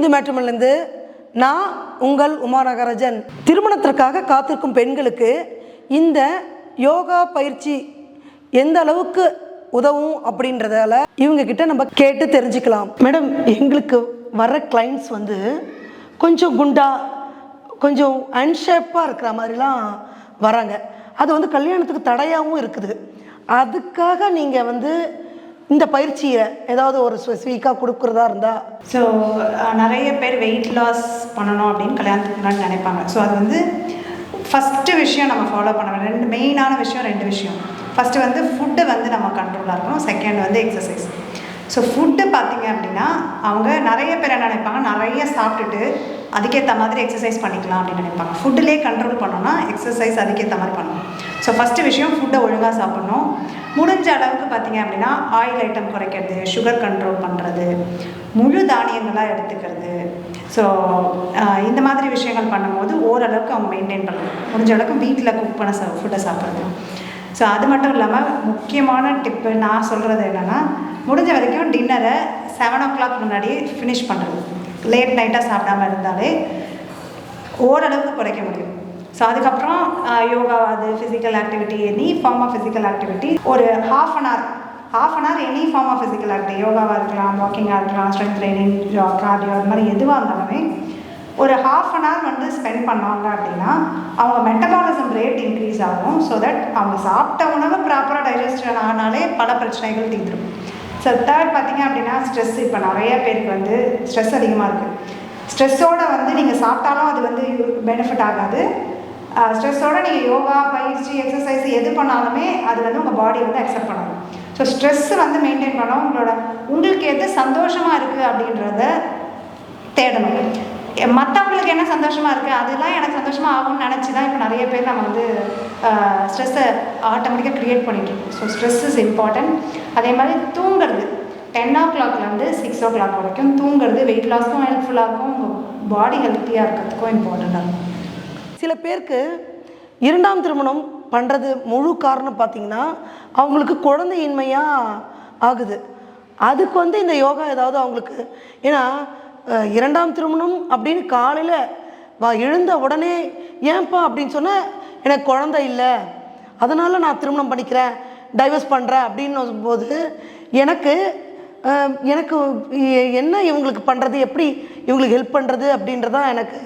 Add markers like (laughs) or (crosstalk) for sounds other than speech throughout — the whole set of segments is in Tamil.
இந்து மேட்ரிமன்லேருந்து நான் உங்கள் உமா நகராஜன் திருமணத்திற்காக காத்திருக்கும் பெண்களுக்கு இந்த யோகா பயிற்சி எந்த அளவுக்கு உதவும் அப்படின்றதால இவங்க கிட்ட நம்ம கேட்டு தெரிஞ்சுக்கலாம். மேடம் எங்களுக்கு வர கிளைண்ட்ஸ் வந்து கொஞ்சம் குண்டா கொஞ்சம் அன்ஷேப்பாக இருக்கிற மாதிரிலாம் வராங்க. அது வந்து கல்யாணத்துக்கு தடையாகவும் இருக்குது. அதுக்காக நீங்கள் வந்து இந்த பயிற்சியை ஏதாவது ஒரு ஸ்பெசிஃபிக்காக கொடுக்குறதா இருந்தால் ஸோ நிறைய பேர் வெயிட் லாஸ் பண்ணணும் அப்படின்னு கல்யாணத்துக்கு முன்னாடி நினைப்பாங்க. ஸோ அது வந்து ஃபஸ்ட்டு விஷயம் நம்ம ஃபாலோ பண்ண வேண்டிய ரெண்டு மெயினான விஷயம் ரெண்டு விஷயம். ஃபஸ்ட்டு வந்து ஃபுட்டு வந்து நம்ம கண்ட்ரோலாக இருக்கணும். செகண்ட் வந்து எக்ஸசைஸ் ஸோ ஃபுட்டு பார்த்திங்க அப்படின்னா அவங்க நிறைய பேர் என்ன நினைப்பாங்க? நிறைய சாப்பிட்டுட்டு அதுக்கேற்ற மாதிரி எக்ஸசைஸ் பண்ணிக்கலாம் அப்படின்னு நினைப்பாங்க. ஃபுட்டுலேயே கண்ட்ரோல் பண்ணோன்னா எக்ஸசைஸ் அதுக்கேற்ற மாதிரி பண்ணணும் ஸோ ஃபஸ்ட்டு விஷயம் ஃபுட்டை ஒழுங்காக சாப்பிட்ணும். முடிஞ்ச அளவுக்கு பார்த்தீங்க அப்படின்னா ஆயில் ஐட்டம் குறைக்கிறது சுகர் கண்ட்ரோல் பண்ணுறது முழு தானியங்களாக எடுத்துக்கிறது. ஸோ இந்த மாதிரி விஷயங்கள் பண்ணும்போது ஓரளவுக்கு அவங்க மெயின்டைன் பண்ணணும். முடிஞ்ச அளவுக்கு வீட்டில் குக் பண்ண சா ஃபுட்டை சாப்பிட்றது ஸோ அது மட்டும் இல்லாமல் முக்கியமான டிப்பு நான் சொல்கிறது என்னென்னா முடிஞ்ச வரைக்கும் டின்னரை செவன் ஓ கிளாக் முன்னாடி ஃபினிஷ் பண்ணுறது லேட் நைட்டாக சாப்பிடாம இருந்தாலே ஓரளவுக்கு குறைக்க முடியும். ஸோ அதுக்கப்புறம் uh, யோகா அது physical activity any form of physical activity ஒரு half an hour half an hour any form of physical activity யோகாவாக இருக்கலாம் வாக்கிங்காக இருக்கலாம் ஸ்ட்ரென்த் ட்ரைனிங் கார்டியோ அது மாதிரி எதுவாக இருந்தாலுமே ஒரு ஹாஃப் அன் ஹவர் வந்து ஸ்பெண்ட் பண்ணாங்க அப்படின்னா அவங்க மெட்டபாலிசம் ரேட் இன்க்ரீஸ் ஆகும். ஸோ தட் அவங்க சாப்பிட்ட உணவு ப்ராப்பராக டைஜஸ்டன் ஆனாலே பல பிரச்சனைகள் தீர்ந்துடும் ஸோ தேர்ட் பார்த்தீங்க அப்படின்னா ஸ்ட்ரெஸ் இப்போ நிறைய பேருக்கு வந்து ஸ்ட்ரெஸ் அதிகமாக இருக்குது ஸ்ட்ரெஸ்ஸோட வந்து நீங்கள் சாப்பிட்டாலும் அது வந்து பெனிஃபிட் ஆகாது. ஸ்ட்ரெஸ்ஸோட நீங்கள் யோகா பயிற்சி எக்ஸசைஸ் எது பண்ணாலுமே அது வந்து உங்கள் பாடி வந்து அக்செப்ட் பண்ணணும். ஸோ ஸ்ட்ரெஸ் வந்து மெயின்டைன் பண்ணணும். உங்களோட உங்களுக்கு எது சந்தோஷமாக இருக்குது அப்படின்றத தேடணும். மற்றவங்களுக்கு என்ன சந்தோஷமாக இருக்குது அதெல்லாம் எனக்கு சந்தோஷமாக ஆகும்னு நினச்சி தான் இப்போ நிறைய பேர் நம்ம வந்து ஸ்ட்ரெஸ்ஸை ஆட்டோமேட்டிக்காக க்ரியேட் பண்ணிட்டுருக்கோம் ஸோ ஸ்ட்ரெஸ் இஸ் இம்பார்ட்டன்ட் அதே மாதிரி தூங்குறது. டென் ஓ கிளாக்லேருந்து சிக்ஸ் ஓ கிளாக் வரைக்கும் தூங்குறது வெயிட் லாஸ்க்கும் ஹெல்ப்ஃபுல்லாக இருக்கும் உங்கள் பாடி ஹெல்த்தியாக இருக்கிறதுக்கும் இம்பார்ட்டண்ட்டாக இருக்கும் சில பேருக்கு இரண்டாம் திருமணம் பண்ணுறது முழு காரணம் பார்த்திங்கன்னா அவங்களுக்கு குழந்தையின்மையாக ஆகுது. அதுக்கு வந்து இந்த யோகா ஏதாவது அவங்களுக்கு ஏன்னா இரண்டாம் திருமணம் அப்படின்னு காலையில் வா எழுந்த உடனே ஏன்பா? அப்படின்னு சொன்னால் எனக்கு குழந்தை இல்லை. அதனால் நான் திருமணம் பண்ணிக்கிறேன். டைவர்ஸ் பண்ணுறேன் அப்படின்னு போது எனக்கு எனக்கு என்ன இவங்களுக்கு பண்ணுறது எப்படி இவங்களுக்கு ஹெல்ப் பண்ணுறது அப்படின்றதான் எனக்கு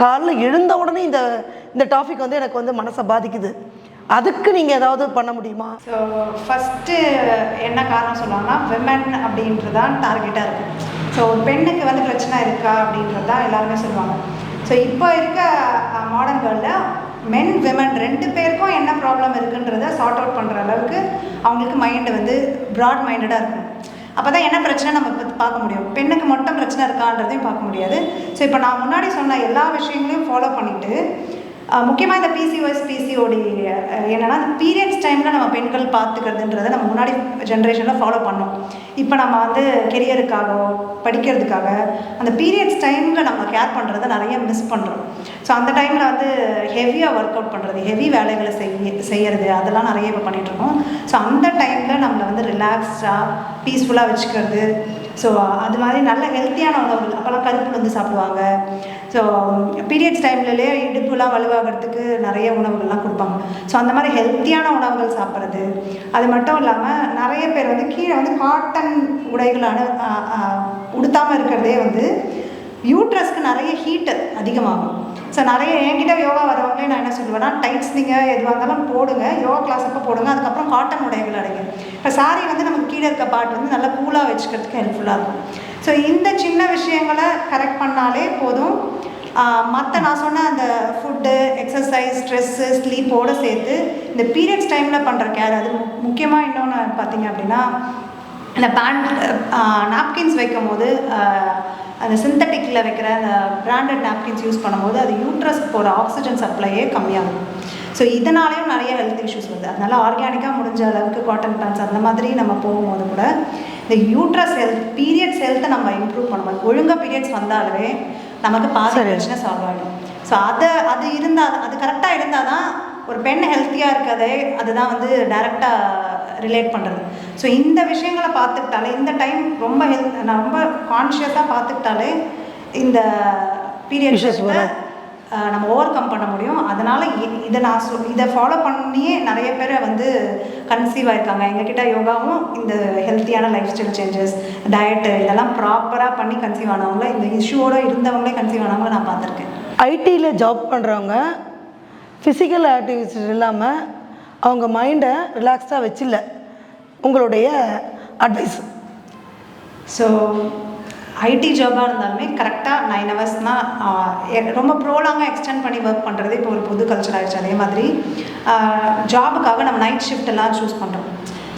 காலைல எழுந்த உடனே இந்த இந்த டாபிக் வந்து எனக்கு வந்து மனசை பாதிக்குது. அதுக்கு நீங்கள் ஏதாவது பண்ண முடியுமா? ஸோ ஃபஸ்ட்டு என்ன காரணம் சொல்லுவாங்கன்னா விமன் அப்படின்றது தான் டார்கெட்டாக இருக்கும் ஸோ ஒரு பெண்ணுக்கு வந்து பிரச்சனை இருக்கா அப்படின்றது தான் எல்லாருமே சொல்லுவாங்க. ஸோ இப்போ இருக்க மாடர்ன் வேர்ல்டில் மென் விமன் ரெண்டு பேருக்கும் என்ன ப்ராப்ளம் இருக்குன்றத சார்ட் அவுட் பண்ணுற அளவுக்கு அவங்களுக்கு மைண்டு வந்து ப்ராட் மைண்டடாக இருக்கும். அப்போ தான் என்ன பிரச்சனை நம்ம இப்போ பார்க்க முடியும். பெண்ணுக்கு மட்டும் பிரச்சனை இருக்கான்றதையும் பார்க்க முடியாது. ஸோ இப்போ நான் முன்னாடி சொன்ன எல்லா விஷயங்களையும் ஃபாலோ பண்ணிவிட்டு முக்கியமாக இந்த பிசிஓஎஸ் பிசிஓடி என்னென்னா பீரியட்ஸ் டைமில் நம்ம பெண்கள் பார்த்துக்கிறதுன்றதை நம்ம முன்னாடி ஜென்ரேஷனில் ஃபாலோ பண்ணோம். இப்போ நம்ம வந்து கெரியருக்காக படிக்கிறதுக்காக அந்த பீரியட்ஸ் டைமில் நம்ம கேர் பண்ணுறதை நிறைய மிஸ் பண்ணுறோம் ஸோ அந்த டைமில் வந்து ஹெவியாக ஒர்க் அவுட் பண்ணுறது ஹெவி வேலைகளை செய்ய செய்கிறது அதெல்லாம் நிறைய இப்போ பண்ணிகிட்ருக்கோம் ஸோ அந்த டைமில் நம்மளை வந்து ரிலாக்ஸ்டாக பீஸ்ஃபுல்லாக வச்சுக்கிறது. ஸோ அது மாதிரி நல்ல ஹெல்த்தியான உணவுகள் அப்போல்லாம் கருப்பு வந்து சாப்பிடுவாங்க. ஸோ பீரியட்ஸ் டைம்லலே இடுப்புலாம் வலுவாகிறதுக்கு நிறைய உணவுகள்லாம் கொடுப்பாங்க. ஸோ அந்த மாதிரி ஹெல்த்தியான உணவுகள் சாப்பிட்றது. அது மட்டும் இல்லாமல் நிறைய பேர் வந்து கீழே வந்து காட்டன் உடைகள் அணு உடுத்தாமல் இருக்கிறதே வந்து யூட்ரஸ்க்கு நிறைய ஹீட்டு அதிகமாகும். ஸோ நிறைய என்கிட்ட யோகா வரவங்களே நான் என்ன சொல்லுவேன்னா டைட்ஸ் நீங்கள் எதுவாக இருந்தாலும் போடுங்க. யோகா கிளாஸ் அப்போ போடுங்க. அதுக்கப்புறம் காட்டன் உடைகள் அடைங்க இப்போ சாரி வந்து நமக்கு கீழே இருக்க பாட்டு வந்து நல்லா கூலாக வச்சுக்கிறதுக்கு ஹெல்ப்ஃபுல்லாக இருக்கும். ஸோ இந்த சின்ன விஷயங்களை கரெக்ட் பண்ணாலே போதும். மற்ற நான் சொன்ன அந்த ஃபுட்டு எக்ஸசைஸ் ஸ்ட்ரெஸ்ஸு ஸ்லீப்போடு சேர்த்து இந்த பீரியட்ஸ் டைமில் பண்ணுற கேர் அது முக்கியமாக இன்னொன்று பார்த்தீங்க அப்படின்னா இந்த பேண்ட் நாப்கின்ஸ் வைக்கும் போது அந்த சிந்தட்டிக் சிந்தட்டிக்கில் வைக்கிற அந்த பிராண்டட் நாப்கின்ஸ் யூஸ் பண்ணும்போது அது யூட்ரஸ்க்கு போகிற ஆக்சிஜன் சப்ளையே கம்மியாகும். ஸோ இதனாலேயும் நிறைய ஹெல்த் இஷ்யூஸ் வருது. அதனால் ஆர்கானிக்காக முடிஞ்ச அளவுக்கு காட்டன் பேண்ட்ஸ் அந்த மாதிரி நம்ம போகும்போது கூட இந்த யூட்ரஸ் ஹெல்த் பீரியட்ஸ் ஹெல்த்தை நம்ம இம்ப்ரூவ் பண்ணுவோம் ஒழுங்காக பீரியட்ஸ் வந்தாலே நமக்கு பாதி. பிரச்சனை சால்வ் ஆகிடும் ஸோ அதை அது இருந்தால் அது கரெக்டாக இருந்தால் தான் ஒரு பெண் ஹெல்த்தியாக இருக்கதே அதுதான் வந்து டைரெக்டாக ரிலேட் பண்ணுறது ஸோ இந்த விஷயங்களை பார்த்துக்கிட்டாலே இந்த டைம் ரொம்ப ஹெல்த் நான் ரொம்ப கான்ஷியஸாக பார்த்துக்கிட்டாலே இந்த பீரியட். நம்ம ஓவர் கம் பண்ண முடியும். அதனால் இதை நான் சொ இதை ஃபாலோ பண்ணியே நிறைய பேரை வந்து கன்சீவ் ஆயிருக்காங்க. எங்ககிட்ட யோகாவும் இந்த ஹெல்த்தியான லைஃப் ஸ்டைல் சேஞ்சஸ் டயட்டு இதெல்லாம் ப்ராப்பராக பண்ணி கன்சீவ் ஆனவங்கள இந்த இஷ்யூவோட இருந்தவங்களே கன்சீவ் ஆனவங்கள நான் பார்த்துருக்கேன். ஐடியில் ஜாப் பண்ணுறவங்க ஃபிசிக்கல் ஆக்டிவிட்டிஸ் இல்லாமல் அவங்க மைண்டை ரிலாக்ஸ்டாக வச்சில்ல. உங்களுடைய அட்வைஸ் ஸோ ஐடி ஜாபாக இருந்தாலுமே கரெக்டாக நைன் ஹவர்ஸ்னால் ரொம்ப ப்ரோலாங்காக எக்ஸ்டெண்ட் பண்ணி ஒர்க் பண்ணுறது இப்போ ஒரு புது கல்ச்சர் ஆகிடுச்சு அதே மாதிரி ஜாபுக்காக நம்ம நைட் ஷிஃப்ட் எல்லாம் சூஸ் பண்ணுறோம்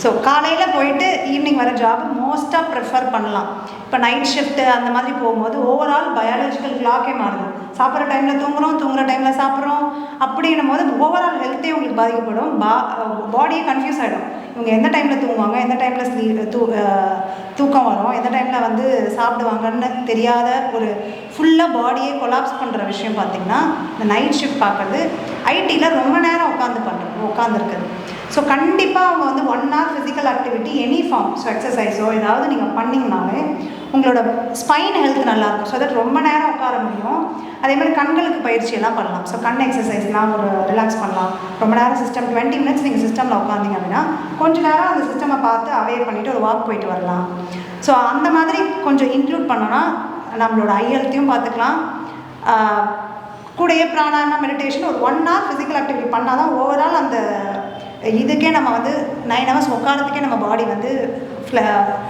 ஸோ காலையில் போயிட்டு ஈவினிங் வர ஜாப் மோஸ்ட்டாக ப்ரிஃபர் பண்ணலாம். இப்போ நைட் ஷிஃப்ட்டு அந்த மாதிரி போகும்போது ஓவரால் பயாலஜிக்கல் கிளாக்கே மாறுது. சாப்பிட்ற டைமில் தூங்குகிறோம் தூங்குகிற டைமில் சாப்பிட்றோம் அப்படின்னும் போது ஓவரால் ஹெல்த்தே உங்களுக்கு பாதிக்கப்படும். பா பாடியே கன்ஃபியூஸ் ஆகிடும் இவங்க எந்த டைமில் தூங்குவாங்க எந்த டைமில் ஸ்லீ தூ தூக்கம் வரும் எந்த டைமில் வந்து சாப்பிடுவாங்கன்னு தெரியாத ஒரு ஃபுல்லாக பாடியே கொலாப்ஸ் பண்ணுற விஷயம் பார்த்திங்கன்னா இந்த நைட் ஷிஃப்ட் பார்க்குறது ஐடியில் ரொம்ப நேரம் உட்காந்து பண்ணுறது உட்காந்துருக்குது ஸோ கண்டிப்பாக அவங்க வந்து one hour physical activity any form so எக்ஸசைஸோ ஏதாவது நீங்கள் பண்ணிங்கனாலே உங்களோட ஸ்பைன் ஹெல்த் நல்லாயிருக்கும் ஸோ தட் ரொம்ப நேரம் உட்கார முடியும். அதே மாதிரி கண்களுக்கு பயிற்சியெல்லாம் பண்ணலாம். ஸோ கண் எக்ஸசைஸ்லாம் ஒரு ரிலாக்ஸ் பண்ணலாம். ரொம்ப நேரம் சிஸ்டம் டுவெண்ட்டி மினிட்ஸ் நீங்கள் சிஸ்டமில் உட்காந்தீங்க அப்படின்னா கொஞ்சம் நேரம் அந்த சிஸ்டமை பார்த்து அவே பண்ணிவிட்டு ஒரு வாக் போயிட்டு வரலாம். ஸோ அந்த மாதிரி கொஞ்சம் இன்க்ளூட் பண்ணோன்னா நம்மளோட ஐ ஹெல்த்தையும் பார்த்துக்கலாம் கூடயே பிராணாயாமம் மெடிடேஷன் ஒரு ஒன் ஹவர் ஃபிசிக்கல் ஆக்டிவிட்டி பண்ணால் தான் ஓவரால் அந்த இதுக்கே நம்ம வந்து நைன் ஹவர்ஸ் உட்காரத்துக்கே நம்ம பாடி வந்து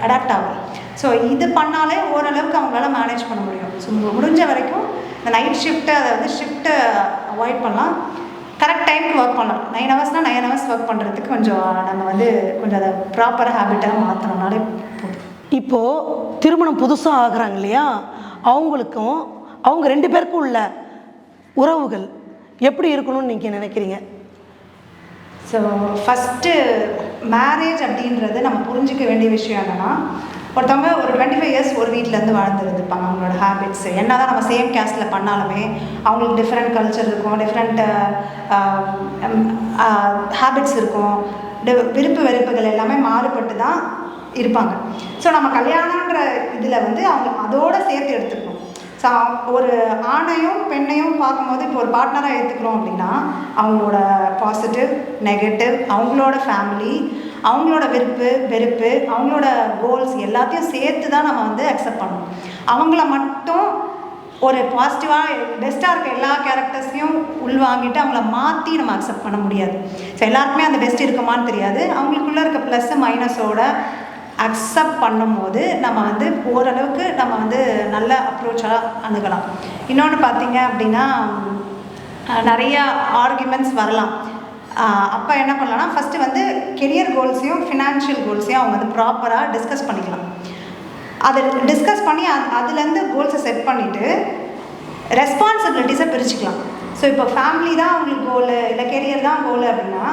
அடாப்ட் ஆகும். ஸோ இது பண்ணாலே ஓரளவுக்கு அவங்களால மேனேஜ் பண்ண முடியும். ஸோ முடிஞ்ச வரைக்கும் இந்த நைட் ஷிஃப்ட்டை அதை வந்து ஷிஃப்ட்டை அவாய்ட் பண்ணலாம். கரெக்ட் டைமுக்கு ஒர்க் பண்ணலாம். நைன் ஹவர்ஸ்னால் நைன் ஹவர்ஸ் ஒர்க் பண்ணுறதுக்கு கொஞ்சம் நம்ம வந்து கொஞ்சம் அதை ப்ராப்பர் ஹேபிட்டாக மாற்றணும்னாலே இப்போது திருமணம் புதுசாக ஆகிறாங்க இல்லையா? அவங்களுக்கும் அவங்க ரெண்டு பேருக்கும் உள்ள உறவுகள் எப்படி இருக்கணும்னு நீங்கள் நினைக்கிறீங்க? ஸோ ஃபஸ்ட்டு மேரேஜ் அப்படின்றது நம்ம புரிஞ்சிக்க வேண்டிய விஷயம் என்னென்னா ஒருத்தவங்க ஒரு டுவெண்ட்டி ஃபைவ் இயர்ஸ் ஒரு வீட்டிலேருந்து வாழ்ந்துருந்துருப்பாங்க அவங்களோட ஹேபிட்ஸ் என்ன தான் நம்ம சேம் கேஸ்டில் பண்ணாலுமே அவங்களுக்கு டிஃப்ரெண்ட் கல்ச்சர் இருக்கும் டிஃப்ரெண்ட் ஹேபிட்ஸ் இருக்கும். விருப்பு வெறுப்புகள் எல்லாமே மாறுபட்டு தான் இருப்பாங்க. ஸோ நம்ம கல்யாணன்ற இதில் வந்து அவங்க அதோட சேர்த்து எடுத்துக்கணும். ஸோ ஒரு ஆணையும் பெண்ணையும் பார்க்கும்போது இப்போ ஒரு பார்ட்னராக எடுத்துக்கிறோம் அப்படின்னா அவங்களோட பாசிட்டிவ் நெகட்டிவ் அவங்களோட ஃபேமிலி அவங்களோட விருப்பு வெறுப்பு அவங்களோட கோல்ஸ் எல்லாத்தையும் சேர்த்து தான் நம்ம வந்து அக்செப்ட் பண்ணணும். அவங்கள மட்டும் ஒரு பாசிட்டிவாக பெஸ்ட்டாக இருக்க எல்லா கேரக்டர்ஸையும் உள்வாங்கிட்டு அவங்கள மாற்றி நம்ம அக்செப்ட் பண்ண முடியாது. ஸோ எல்லாருக்குமே அந்த பெஸ்ட் இருக்குமான்னு தெரியாது. அவங்களுக்குள்ளே இருக்க ப்ளஸ்ஸு மைனஸோட அக்செப்ட் பண்ணும்போது நம்ம வந்து ஓரளவுக்கு நம்ம வந்து நல்ல அப்ரோச்சாக அணுகலாம். இன்னொன்று பார்த்தீங்க அப்படின்னா நிறையா ஆர்குமெண்ட்ஸ் வரலாம். அப்போ என்ன பண்ணலாம்னா ஃபஸ்ட்டு வந்து கெரியர் கோல்ஸையும் ஃபினான்ஷியல் கோல்ஸையும் அவங்க வந்து ப்ராப்பராக டிஸ்கஸ் பண்ணிக்கலாம். அதை டிஸ்கஸ் பண்ணி அது அதுலேருந்து கோல்ஸை செட் பண்ணிவிட்டு ரெஸ்பான்சிபிலிட்டிஸை பிரிச்சுக்கலாம். ஸோ இப்போ ஃபேமிலி தான் அவங்களுக்கு கோலு இல்லை கெரியர் தான் கோலு அப்படின்னா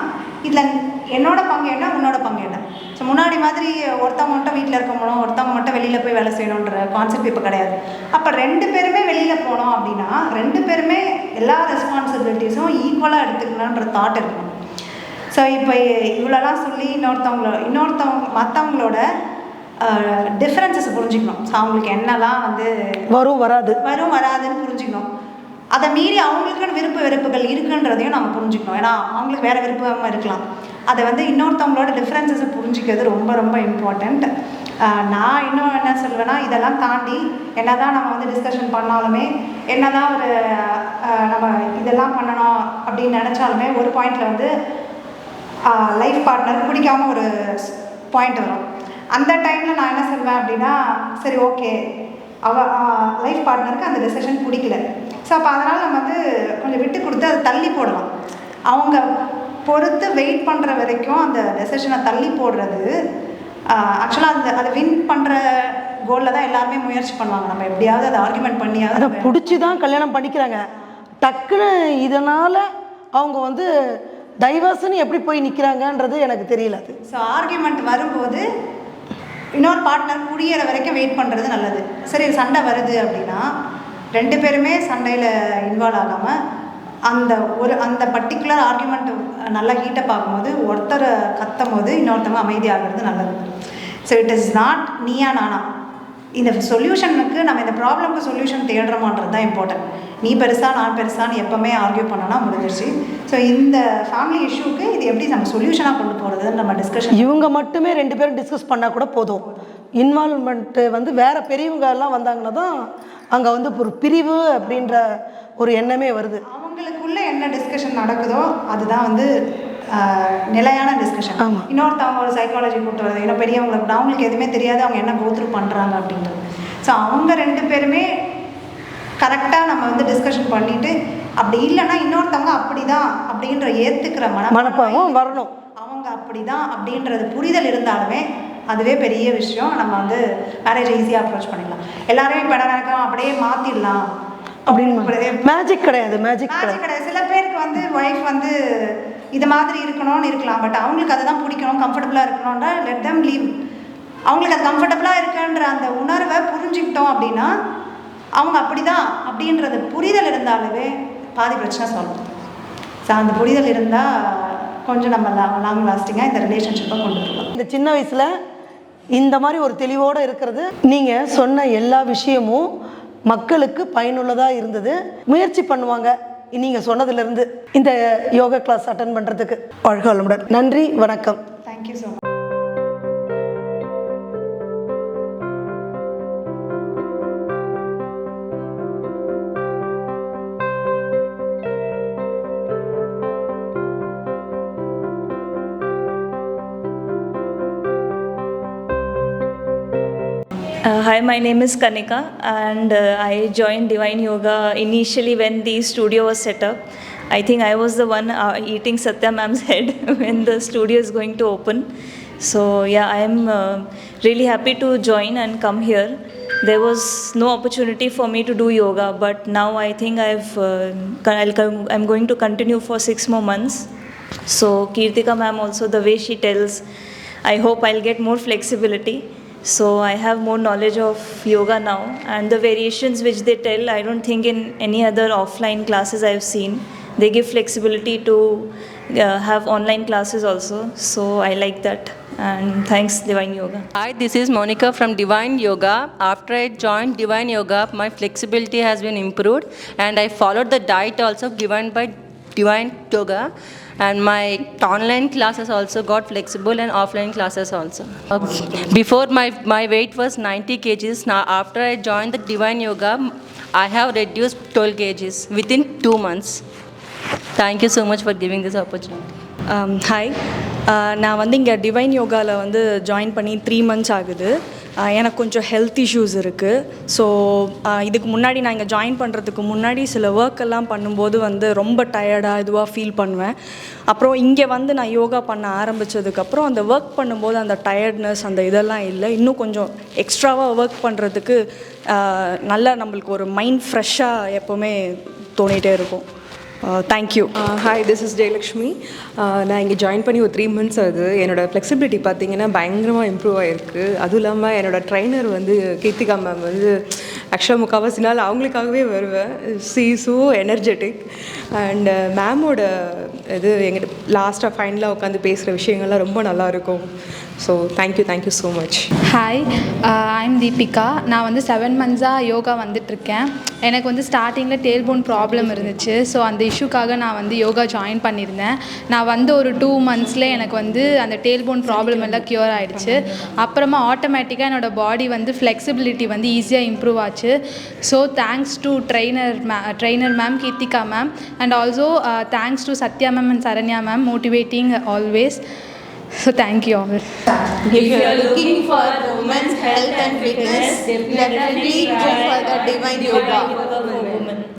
இதில் என்னோட பங்கு என்ன உன்னோட பங்கு என்ன? ஸோ முன்னாடி மாதிரி ஒருத்தவங்க மட்டும் வீட்டில் இருக்க முடியும் ஒருத்தவங்க மட்டும் வெளியில் போய் வேலை செய்யணுன்ற கான்செப்ட் இப்போ கிடையாது. அப்போ ரெண்டு பேருமே வெளியில் போனோம் அப்படின்னா ரெண்டு பேருமே எல்லா ரெஸ்பான்சிபிலிட்டிஸும் ஈக்குவலாக எடுத்துக்கணுன்ற தாட் இருக்கணும் ஸோ இப்போ இவ்வளோலாம் சொல்லி இன்னொருத்தவங்கள இன்னொருத்தவங்க மற்றவங்களோட டிஃப்ரென்சஸ் புரிஞ்சுக்கணும். ஸோ அவங்களுக்கு என்னெல்லாம் வந்து வரும் வராது. வரும் வராதுன்னு புரிஞ்சுக்கணும். அதை மீறி அவங்களுக்குன்னு விருப்ப வெறுப்புகள் இருக்குன்றதையும் நம்ம புரிஞ்சுக்கணும். ஏன்னா அவங்களுக்கு வேறு விருப்பமாக இருக்கலாம். அதை வந்து இன்னொருத்தவங்களோட டிஃப்ரென்சஸை புரிஞ்சிக்கிறது ரொம்ப ரொம்ப இம்பார்ட்டண்ட் நான் இன்னும் என்ன சொல்வேன்னா இதெல்லாம் தாண்டி என்னதான் நம்ம வந்து டிஸ்கஷன் பண்ணாலுமே என்னதான் ஒரு நம்ம இதெல்லாம் பண்ணணும் அப்படின்னு நினச்சாலுமே ஒரு பாயிண்டில் வந்து லைஃப் பார்ட்னர் பிடிக்காம ஒரு பாயிண்ட் வரும். அந்த டைமில் நான் என்ன சொல்வேன் அப்படின்னா சரி ஓகே அவ லைஃப் பார்ட்னருக்கு அந்த டெசிஷன் பிடிக்கல. ஸோ அப்போ அதனால் நம்ம வந்து கொஞ்சம் விட்டு கொடுத்து அதை தள்ளி போடலாம். அவங்க பொறுத்து வெயிட் பண்ணுற வரைக்கும் அந்த டெசிஷனை தள்ளி போடுறது ஆக்சுவலாக அந்த அதை வின் பண்ணுற கோலில் தான் எல்லாருமே முயற்சி பண்ணுவாங்க. நம்ம எப்படியாவது அதை ஆர்குமெண்ட் பண்ணியாவது அதை பிடிச்சி தான் கல்யாணம் பண்ணிக்கிறாங்க. டக்குன்னு இதனால் அவங்க வந்து டைவர்ஸ்னு எப்படி போய் நிற்கிறாங்கன்றது எனக்கு தெரியல. அது ஸோ ஆர்கியூமெண்ட் வரும்போது இன்னொரு பார்ட்னர் முடியிற வரைக்கும் வெயிட் பண்ணுறது நல்லது. சரி சண்டை வருது அப்படின்னா ரெண்டு பேருமே சண்டையில் இன்வால்வ் ஆகாமல் அந்த ஒரு அந்த பர்டிகுலர் ஆர்குமெண்ட் நல்லா ஹீட்டப் ஆகும்போது ஒருத்தரை கத்தும் போது இன்னொருத்தவங்க அமைதியாகிறது நல்லது. So it is not Neeya Naana. இந்த சொல்யூஷனுக்கு நம்ம இந்த ப்ராப்ளம்க்கு சொல்யூஷன் தேடுறோமான்றது தான் இம்பார்ட்டன்ட் நீ பெருசா நான் பெருசான்னு எப்போவுமே ஆர்கியூ பண்ணோன்னா முடிஞ்சிருச்சு. ஸோ இந்த ஃபேமிலி இஷ்யூக்கு இது எப்படி நம்ம சொல்யூஷனாக கொண்டு போகிறதுன்னு நம்ம டிஸ்கஷன் இவங்க மட்டுமே ரெண்டு பேரும் டிஸ்கஸ் பண்ணால் கூட போதும். இன்வால்மெண்ட்டு வந்து வேற பெரியவங்க எல்லாம் வந்தாங்கன்னா தான் அங்கே வந்து ஒரு பிரிவு அப்படின்ற ஒரு எண்ணமே வருது. அவங்களுக்குள்ள என்ன டிஸ்கஷன் நடக்குதோ அதுதான் வந்து நிலையான டிஸ்கஷன். இன்னொருத்தவங்க ஒரு சைக்காலஜி கூட்டு வருது இன்னும் பெரியவங்களுக்கு கூட அவங்களுக்கு எதுவுமே தெரியாது அவங்க என்ன கோத்ரூ பண்ணுறாங்க அப்படின்றது. ஸோ அவங்க ரெண்டு பேருமே கரெக்டாக நம்ம வந்து டிஸ்கஷன் பண்ணிட்டு அப்படி இல்லைன்னா இன்னொருத்தவங்க அப்படிதான் அப்படின்ற ஏற்றுக்கிற மன மனப்பாகம் வரணும். அவங்க அப்படிதான் அப்படின்றது புரிதல் இருந்தாலுமே அதுவே பெரிய விஷயம். நம்ம வந்து மேரேஜ் ஈஸியாக அப்ரோச் பண்ணிடலாம் எல்லாரையும் இப்போ என்ன அப்படியே மாற்றிடலாம் அப்படின்னு மேஜிக் கிடையாது மேஜிக் கிடையாது. மேஜிக் கிடையாது. சில பேருக்கு வந்து ஒய்ஃப் வந்து இது மாதிரி இருக்கணும்னு இருக்கலாம். பட் அவங்களுக்கு அதை தான் பிடிக்கணும் கம்ஃபர்டபுளாக இருக்கணும்னா லெட் தம் லீவ் அவங்களுக்கு அது கம்ஃபர்டபுளாக இருக்குன்ற அந்த உணர்வை புரிஞ்சுக்கிட்டோம் அப்படின்னா அவங்க அப்படிதான். அப்படின்றது புரிதல் இருந்தாலுமே பாதி பிரச்சனை சொல்லணும் ஸோ அந்த புரிதல் இருந்தால் கொஞ்சம் நம்ம லாங் லாஸ்டிங்காக இந்த ரிலேஷன்ஷிப்பை கொண்டு வரலாம் இந்த சின்ன வயசில் இந்த மாதிரி ஒரு தெளிவோடு இருக்கிறது நீங்கள் சொன்ன எல்லா விஷயமும் மக்களுக்கு பயனுள்ளதாக இருந்தது. முயற்சி பண்ணுவாங்க. நீங்கள் சொன்னதுலேருந்து இந்த யோகா கிளாஸ் அட்டன் பண்ணுறதுக்கு வாழ்க வளமுடன் நன்றி வணக்கம். Thank you so much Uh, hi, my name is Kanika, and uh, I joined Divine Yoga initially when the studio was set up. I think I was the one uh, eating Satya ma'am's (laughs) head when the studio is going to open. So, yeah, I am uh, really happy to join and come here. There was no opportunity for me to do yoga, but now I think I've uh, come- I'm going to continue for six more months. So, Kirtika ma'am also, the way she tells, I hope I'll get more flexibility. So I have more knowledge of yoga now, and the variations which they tell, I don't think in any other offline classes I've seen. They give flexibility to uh, have online classes also. So I like that, and thanks Divine Yoga. Hi, this is Monica from Divine Yoga. After I joined Divine Yoga, my flexibility has been improved, and I followed the diet also given by Divine Yoga. And my online classes also got flexible and offline classes also. Before my, my weight was 90 kgs. Now after I joined the Divine Yoga, I have reduced 12 kgs within two months. Thank you so much for giving this opportunity. Hi நான் வந்து இங்கே டிவைன் யோகாவில் வந்து ஜாயின் பண்ணி த்ரீ மந்த்ஸ் ஆகுது எனக்கு கொஞ்சம் ஹெல்த் இஷ்யூஸ் இருக்குது ஸோ இதுக்கு முன்னாடி நான் இங்கே ஜாயின் பண்ணுறதுக்கு முன்னாடி சில ஒர்க் எல்லாம் பண்ணும்போது வந்து ரொம்ப டயர்டாக இதுவாக ஃபீல் பண்ணுவேன். அப்புறம் இங்கே வந்து நான் யோகா பண்ண ஆரம்பித்ததுக்கப்புறம் அந்த ஒர்க் பண்ணும்போது அந்த டயர்ட்னஸ் அந்த இதெல்லாம் இல்லை. இன்னும் கொஞ்சம் எக்ஸ்ட்ராவாக ஒர்க் பண்ணுறதுக்கு நல்லா நம்மளுக்கு ஒரு மைண்ட் ஃப்ரெஷ்ஷாக எப்போவுமே தோணிகிட்டே இருக்கும். Thank you hi this is Jayalakshmi நான் இங்கே ஜாயின் பண்ணி ஒரு த்ரீ மந்த்ஸ் ஆகுது. என்னோட ஃப்ளெக்சிபிலிட்டி பார்த்தீங்கன்னா பயங்கரமாக இம்ப்ரூவ் ஆகிருக்கு அதுவும் இல்லாமல் என்னோடய ட்ரைனர் வந்து கீர்த்திகா மேம் வந்து ஆக்சுவலாக முக்கால்வாசி நாள் அவங்களுக்காகவே வருவேன். சி ஸோ எனர்ஜெட்டிக் அண்ட் மேமோட இது எங்கிட்ட லாஸ்ட்டாக ஃபைனலாக உட்காந்து பேசுகிற விஷயங்கள்லாம் ரொம்ப நல்லாயிருக்கும். So thank you thank you so much hi I'm Deepika நான் வந்து செவன் மந்த்ஸாக யோகா வந்துட்டுருக்கேன். எனக்கு வந்து ஸ்டார்டிங்கில் டேல் போன் ப்ராப்ளம் இருந்துச்சு. ஸோ அந்த இஷ்யூக்காக நான் வந்து யோகா ஜாயின் பண்ணியிருந்தேன். நான் வந்து ஒரு டூ மந்த்ஸில் எனக்கு வந்து அந்த டேல் போன் ப்ராப்ளம் எல்லாம் க்யூர் ஆகிடுச்சு அப்புறமா ஆட்டோமேட்டிக்காக என்னோடய பாடி வந்து ஃப்ளெக்சிபிலிட்டி வந்து ஈஸியாக இம்ப்ரூவ் ஆச்சு. So thanks to trainer ma'am trainer ma'am Keerthika ma'am and also thanks to Sathya ma'am and Saranya ma'am ma'am, motivating always. So thank you all. If you are looking for women's health and fitness, definitely go for the Divine Yoga.